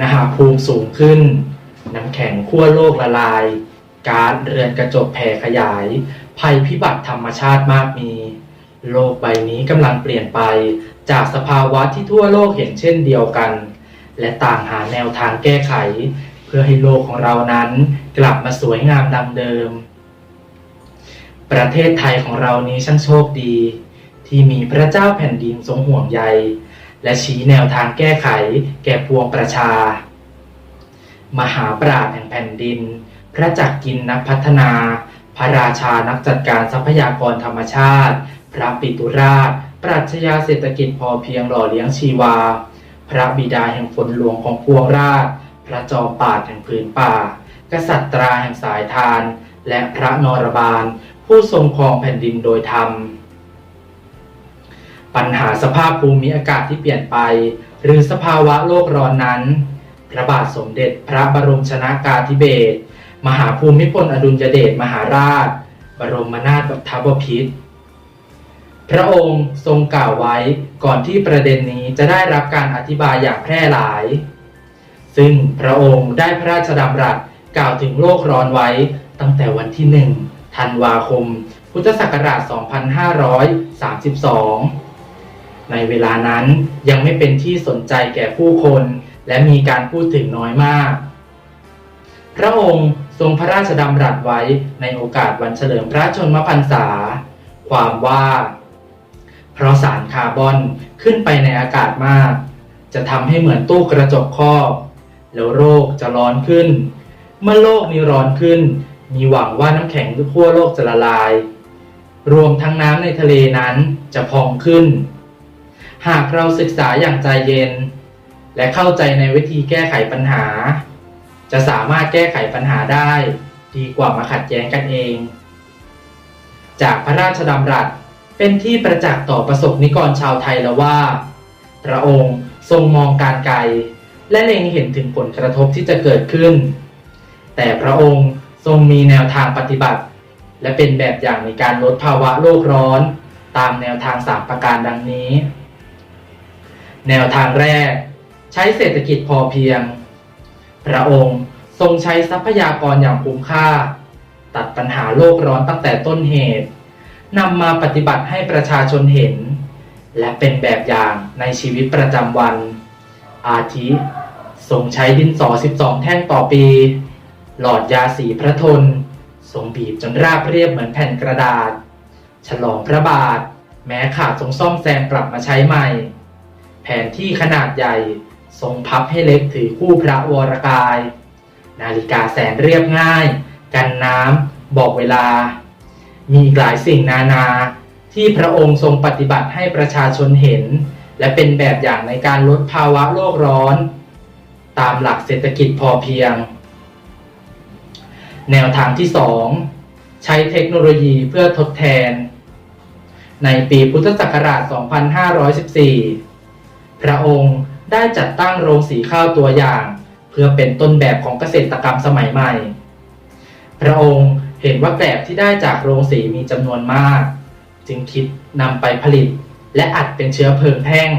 ณหภูมิสูงขึ้น น้ำแข็งขั้วโลกละลาย กาซเรือนกระจกแผ่ขยาย ภัยพิบัติธรรมชาติมากมี โลกใบนี้กำลังเปลี่ยนไป จากสภาวะที่ทั่วโลกเห็นเช่นเดียวกัน และต่างหาแนวทางแก้ไข เพื่อให้โลกของเรานั้นกลับมาสวยงามดังเดิม ประเทศไทยของเรานี้ช่างโชคดี ที่มีพระเจ้าแผ่นดินทรงห่วงใย และชี้แนวทางแก้ไขแก่ปวงประชา มหาปราชญ์แห่งแผ่นดิน พระจักรกินนักพัฒนา พระราชานักจัดการทรัพยากรธรรมชาติ พระปิตุราช ปรัชญาเศรษฐกิจพอเพียงหล่อเลี้ยงชีวา พระบิดาแห่งฝนหลวงของพวงราช พระจอมปราดแห่งผืนป่า กษัตราแห่งสายทาน และพระนรบาล ผู้ทรงครองแผ่นดินโดยธรรม ปัญหาสภาพภูมิอากาศที่เปลี่ยนไป หรือสภาวะโลกร้อนนั้น พระบาทสมเด็จพระบรมชนากาธิเบศรมหาภูมิพลอดุลยเดชมหาราช บรมนาถบพิตรพระองค์ทรงกล่าวไว้ก่อนที่ประเด็นนี้จะได้รับการอธิบายอย่างแพร่หลาย ซึ่งพระองค์ได้พระราชดำรัสกล่าวถึงโลกร้อนไว้ตั้งแต่วันที่1ธันวาคม พุทธศักราช 2532 ในเวลานั้นยังไม่เป็นที่สนใจแก่ผู้คน และมีการพูดถึงน้อยมาก พระองค์ทรงพระราชดำรัสไว้ในโอกาสวันเฉลิมพระชนมพรรษา ความว่า เพราะสารคาร์บอนขึ้นไปในอากาศมาก จะทำให้เหมือนตู้กระจกครอบแล้วโลกจะร้อนขึ้น เมื่อโลกนี้ร้อนขึ้น มีหวังว่าน้ำแข็งทั่วโลกจะละลาย รวมทั้งน้ำในทะเลนั้นจะพองขึ้น หากเราศึกษาอย่างใจเย็น และเข้าใจในวิธีแก้ไขปัญหา จะสามารถแก้ไขปัญหาได้ ดีกว่ามาขัดแย้งกันเอง จากพระราชดำรัสเป็นที่ประจักษ์ต่อประสบนิกรชาวไทยแล้วว่า พระองค์ทรงมองการไกล และเล็งเห็นถึงผลกระทบที่จะเกิดขึ้น แต่พระองค์ทรงมีแนวทางปฏิบัติ และเป็นแบบอย่างในการลดภาวะโลกร้อน ตามแนวทางสามประการดังนี้ แนวทางแรก ใช้เศรษฐกิจพอเพียง พระองค์ทรงใช้ทรัพยากรอย่างคุ้มค่า ตัดปัญหาโลกร้อนตั้งแต่ต้นเหตุนำมาปฏิบัติให้ประชาชนเห็น และเป็นแบบอย่างในชีวิตประจำวัน อาทิ ทรงใช้ดินสอ 12 แท่งต่อปี หลอดยาสีพระทน ทรงบีบจนราบเรียบเหมือนแผ่นกระดาษ ฉลองพระบาท แม้ขาดทรงซ่อมแซมกลับมาใช้ใหม่ ผนที่ขนาดใหญ่ ทรงพับให้เล็กถือคู่พระวรกาย นาฬิกาแสนเรียบง่าย กันน้ำบอกเวลา มีอีกหลายสิ่งนานาที่พระองค์ทรงปฏิบัติให้ประชาชนเห็น และเป็นแบบอย่างในการลดภาวะโลกร้อน ตามหลักเศรษฐกิจพอเพียง แนวทางที่ 2 ใช้เทคโนโลยีเพื่อทดแทน ในปีพุทธศักราช 2514 พระองค์ได้จัดตั้งโรงสีข้าวตัวอย่าง เพื่อเป็นต้นแบบของเกษตรกรรมสมัยใหม่ พระองค์เห็นว่าแกลบที่ได้จากโรงสีมีจำนวนมาก จึงคิดนำไปผลิตและอัดเป็นเชื้อเพลิงแท่ง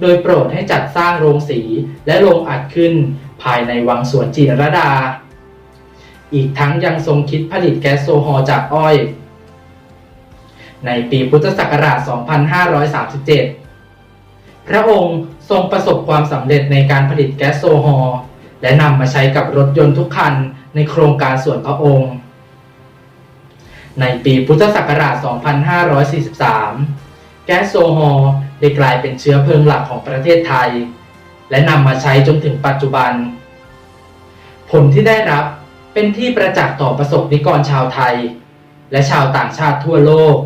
โดยโปรดให้จัดสร้างโรงสีและโรงอัดขึ้นภายในวังสวนจิรดา อีกทั้งยังทรงคิดผลิตแก๊สโซฮอล์จากอ้อย ในปีพุทธศักราช 2537 พระองค์ทรงประสบความสำเร็จในการผลิตแก๊สโซฮอล์และนำมาใช้กับรถยนต์ทุกคันในโครงการส่วนพระองค์ ในปีพุทธศักราช 2543 แก๊สโซฮอล์ได้กลายเป็นเชื้อเพลิงหลักของประเทศไทย และนำมาใช้จนถึงปัจจุบัน ผลที่ได้รับเป็นที่ประจักษ์ต่อประสบนิกรชาวไทย และชาวต่างชาติทั่วโลก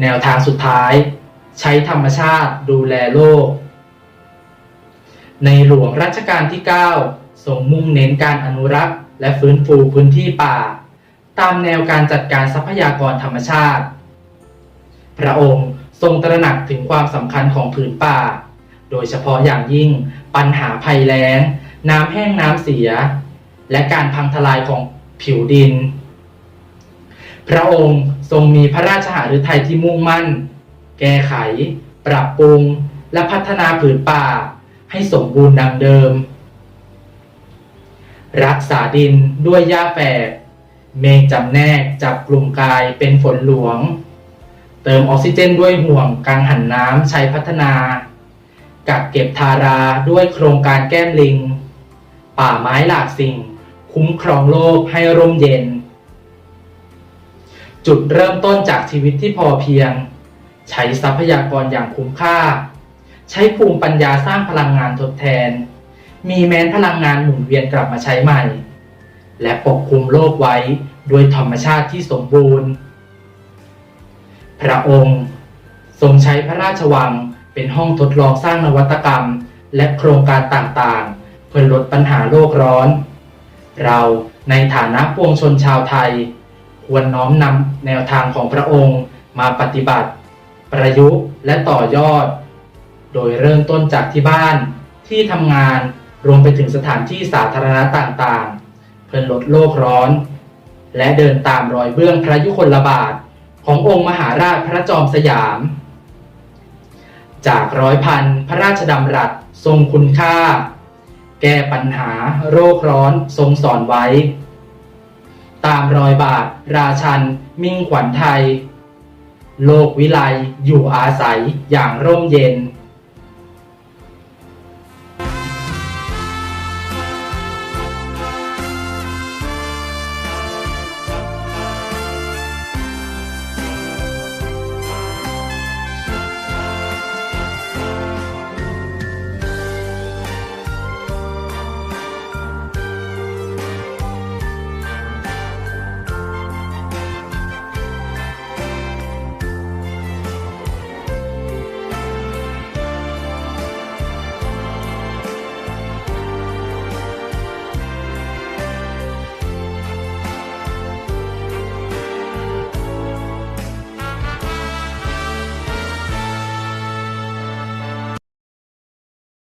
แนวทางสุดท้าย ใช้ธรรมชาติดูแลโลก ในหลวงรัชกาลที่ 9 ทรงมุ่งเน้นการอนุรักษ์ และฟื้นฟูพื้นที่ป่า ตามแนวการจัดการทรัพยากรธรรมชาติ พระองค์ทรงตระหนักถึงความสำคัญของผืนป่า โดยเฉพาะอย่างยิ่งปัญหาภัยแล้ง น้ำแห้งน้ำเสีย และการพังทลายของผิวดิน พระองค์ทรงมีพระราชหฤทัยที่มุ่งมั่น แก้ไข ปรับปรุง และพัฒนาผืนป่า ให้สมบูรณ์ดังเดิม รักษาดินด้วยหญ้าแฝก เมฆจำแนกจับกลุ่มกายเป็นฝนหลวง เติมออกซิเจนด้วยห่วงกังหันน้ำใช้พัฒนา กักเก็บทาราด้วยโครงการแก้มลิง ป่าไม้หลากสิ่ง คุ้มครองโลกให้ร่มเย็นจุดเริ่มต้นจากชีวิตที่พอเพียง ใช้ทรัพยากรอย่างคุ้มค่า ใช้ภูมิปัญญาสร้างพลังงานทดแทน มีแม้นพลังงานหมุนเวียนกลับมาใช้ใหม่ และปกคลุมโลกไว้ด้วยธรรมชาติที่สมบูรณ์ พระองค์ทรงใช้พระราชวังเป็นห้องทดลองสร้างนวัตกรรม และโครงการต่างๆ เพื่อลดปัญหาโลกร้อน เราในฐานะปวงชนชาวไทย ควรน้อมนำแนวทางของพระองค์มาปฏิบัติ ประยุกต์และต่อยอด โดยเริ่มต้นจากที่บ้านที่ทำงานรวมไปถึงสถานที่สาธารณะต่างๆ เพื่อลดโลกร้อน และเดินตามรอยเบื้องพระยุคลบาทขององค์มหาราชพระจอมสยาม จากร้อยพันพระราชดำรัสทรงคุณค่า แก้ปัญหาโรคร้อนทรงสอนไว้ ตามรอยบาทราชันมิ่งขวัญไทย โลกวิไลอยู่อาศัยอย่างร่มเย็น